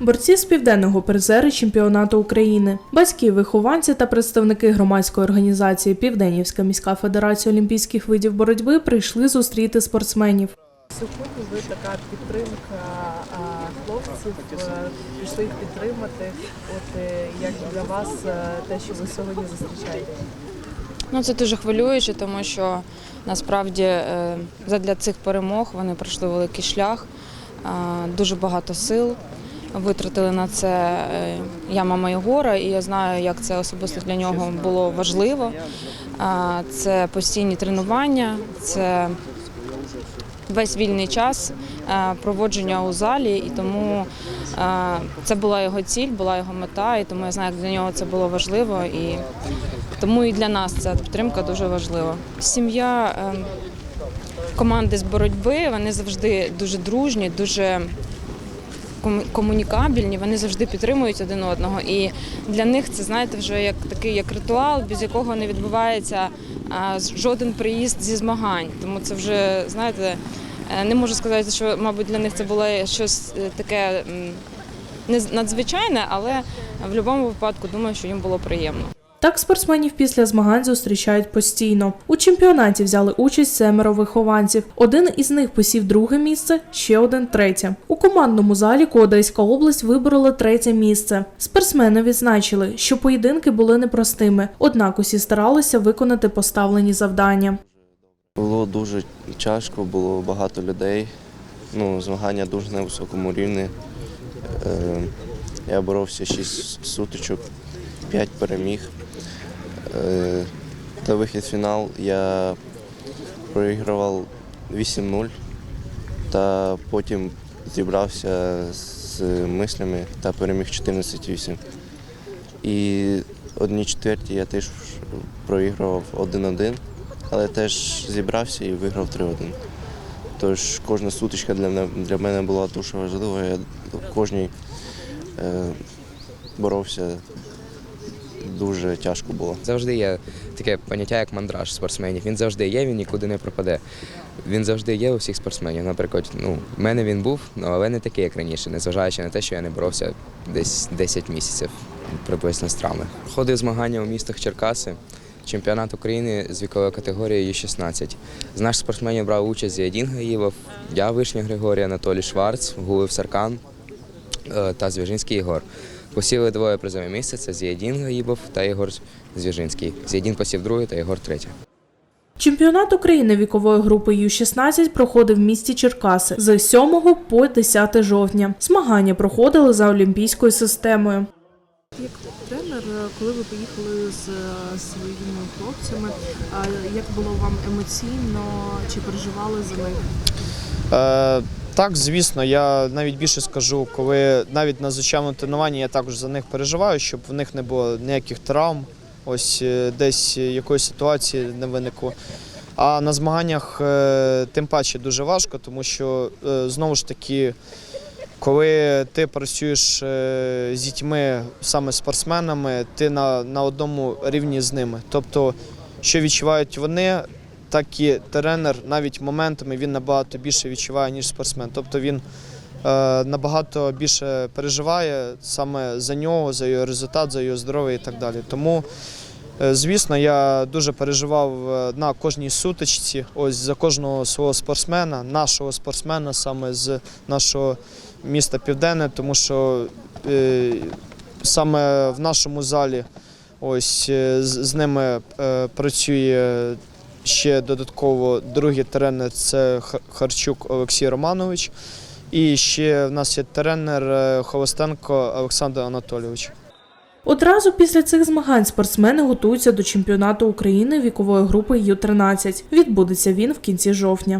Борці з південного призери чемпіонату України, батьки, вихованці та представники громадської організації Південнівська міська федерація олімпійських видів боротьби прийшли зустріти спортсменів. Сьогодні ви така підтримка хлопців, е, пішли їх підтримати. От е, як для вас е, те, що ви сьогодні зустрічаєте? Ну, це дуже хвилююче, тому що насправді задля цих перемог вони пройшли великий шлях, дуже багато сил витратили на це. Е, Я мама Єгора, і я знаю, як це особисто для нього було важливо. Це постійні тренування, це весь вільний час е, проводження у залі, і тому е, це була його ціль, була його мета, і тому я знаю, як для нього це було важливо. І тому і для нас ця підтримка дуже важлива. Сім'я команди з боротьби вони завжди дуже дружні, дуже комунікабельні, вони завжди підтримують один одного. І для них це знаєте вже як такий як ритуал, без якого не відбувається жоден приїзд зі змагань. Тому це вже знаєте, е, не можу сказати, що мабуть для них це було щось е, таке не надзвичайне, але в будь-якому випадку думаю, що їм було приємно. Так спортсменів після змагань зустрічають постійно. У чемпіонаті взяли участь семеро вихованців. Один із них посів друге місце, ще один третє. У командному заліку Одеська область виборола третє місце. Спортсмени відзначили, що поєдинки були непростими, однак усі старалися виконати поставлені завдання. Було дуже тяжко, було багато людей. Ну, змагання дуже на високому рівні. Е, я боровся 6 сутичок, 5 переміг. Е, та вихід в фінал я проігрував 8-0 та потім зібрався з мислями та переміг 14-8. І одній четвертій я теж проігрував 1-1 але теж зібрався і виграв 3-1. Тож кожна сутичка для мене, для мене була дуже важлива. Я в кожній е, боровся дуже тяжко було. Завжди є таке поняття, як мандраж спортсменів. Він завжди є, він нікуди не пропаде. Він завжди є у всіх спортсменів. Наприклад, ну, в мене він був, ну, але не такий, як раніше, незважаючи на те, що я не боровся десь 10 місяців приблизно з травми. Ходив змагання у містах Черкаси, чемпіонат України з вікової категорії Ю-16. З наших спортсменів брав участь Зіадін Гаївов, я Вишня Григорій, Анатолій Шварц, Гулив Саркан та Звіжинський Ігор. Посіли двоє призове місце це Зіадін Гаїбов та Ігор Звіжинський. Зіадін посів друге та Ігор третє. Чемпіонат України вікової групи Ю-16 проходив в місті Черкаси з 7 по 10 жовтня. Змагання проходили за олімпійською системою. Як тренер, е, коли ви поїхали з е, своїми хлопцями, як було вам емоційно, чи переживали за них? Так, звісно, я навіть більше скажу, коли навіть на звичайному тренуванні я також за них переживаю, щоб в них не було ніяких травм, ось е, десь якоїсь ситуації не виникло. А на змаганнях е, тим паче дуже важко, тому що е, знову ж таки, коли ти працюєш з дітьми, саме спортсменами, ти на, на одному рівні з ними. Тобто, що відчувають вони, так і тренер навіть моментами він набагато більше відчуває, ніж спортсмен. Тобто він е, набагато більше переживає саме за нього, за його результат, за його здоров'я і так далі. Тому, е, звісно, я дуже переживав е, на кожній сутичці, ось за кожного свого спортсмена, нашого спортсмена, саме з нашого міста Південне, тому що саме в нашому залі ось з, ними працює ще додатково другий тренер це Харчук Олексій Романович. І ще в нас є тренер е, Холостенко Олександр Анатолійович. Одразу після цих змагань спортсмени готуються до чемпіонату України вікової групи Ю-13. Відбудеться він в кінці жовтня.